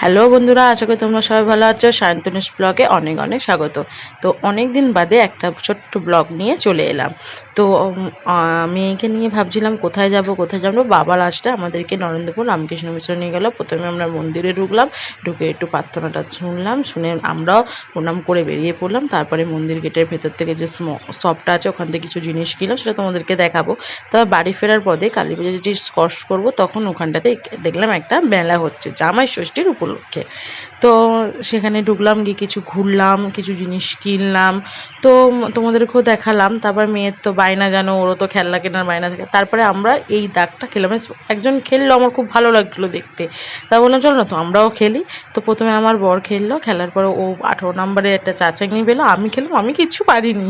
Hello বন্ধুরা, আশা করি তোমরা সবাই ভালো আছো। সায়ন্তনিস ব্লগে অনেক অনেক স্বাগত। তো অনেক দিন বাদে একটা ছোট্ট ব্লগ নিয়ে চলে এলাম। তো মেয়েকে নিয়ে ভাবছিলাম কোথায় যাব, কোথায় যাব। বাবা লাস্টে আমাদেরকে নরেন্দ্রপুর রামকৃষ্ণ মিশ্র নিয়ে গেল। প্রথমে আমরা মন্দিরে ঢুকলাম, ঢুকে একটু প্রার্থনাটা শুনলাম, শুনে আমরাও প্রণাম করে বেরিয়ে পড়লাম। তারপরে মন্দির গেটের ভেতর থেকে যে স্ম শপটা আছে, ওখান থেকে কিছু জিনিস কিনলাম, সেটা তোমাদেরকে দেখাবো। তারপর বাড়ি ফেরার পথে কালী পুজো যেটি স্পর্শ করব, তখন ওখানটাতে দেখলাম একটা মেলা হচ্ছে, জামাই ষষ্ঠীর উপলক্ষে। তো সেখানে ঢুকলাম, গিয়ে কিছু ঘুরলাম, কিছু জিনিস কিনলাম। তো তোমাদেরকেও দেখালাম। তারপর মেয়ের তো বায়না জানো ওরও তো খেলনা কেনার বায়না থাকে। তারপরে আমরা এই দাগটা খেলাম। একজন খেললো, আমার খুব ভালো লাগল দেখতে। তা বললাম, চলো না তো, আমরাও খেলি। তো প্রথমে আমার বর খেললো, খেলার পরে ও আঠেরো নম্বরে একটা চাচাঙ্গি পেল আমি খেলাম আমি কিচ্ছু পারিনি,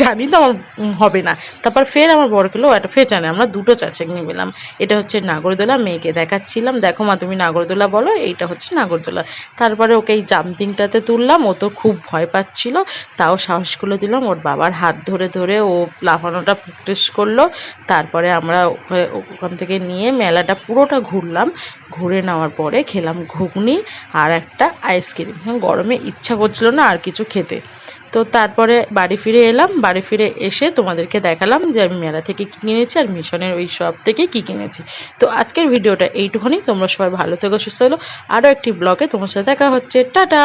জানি তো আমার হবে না। তারপর ফের আমার বর খেলো একটা ফের জানে, আমরা দুটো চাচাঙ্গি পেলাম এটা হচ্ছে নাগরদোলা, মেয়েকে দেখাচ্ছিলাম, দেখো মা তুমি নাগরদোলা বলো, এইটা হচ্ছে নাগরদোলা। তারপরে ওকে এই জাম্পিংটাতে তুললাম, ও তো খুব ভয় পাচ্ছিল, তাও সাহস করে দিলাম, ওর বাবার হাত ধরে ধরে ও লাফানোটা প্র্যাকটিস করল। তারপরে আমরা ওখান থেকে নিয়ে মেলাটা পুরোটা ঘুরলাম, ঘুরে নেওয়ার পরে খেলাম ঘুগনি আর একটা আইসক্রিম গরমে ইচ্ছা করছিল না আর কিছু খেতে। তো তারপরে বাড়ি ফিরে এলাম। বাড়ি ফিরে এসে তোমাদেরকে দেখালাম যে আমি মেলা থেকে কী কিনেছি আর মিশনের ওই সব থেকে কী কিনেছি। তো আজকের ভিডিওটা এইটুখানি। তোমরা সবাই ভালো থেকো, সুস্থ হলো আরও একটি ব্লগে তোমার সাথে দেখা হচ্ছে। টাটা!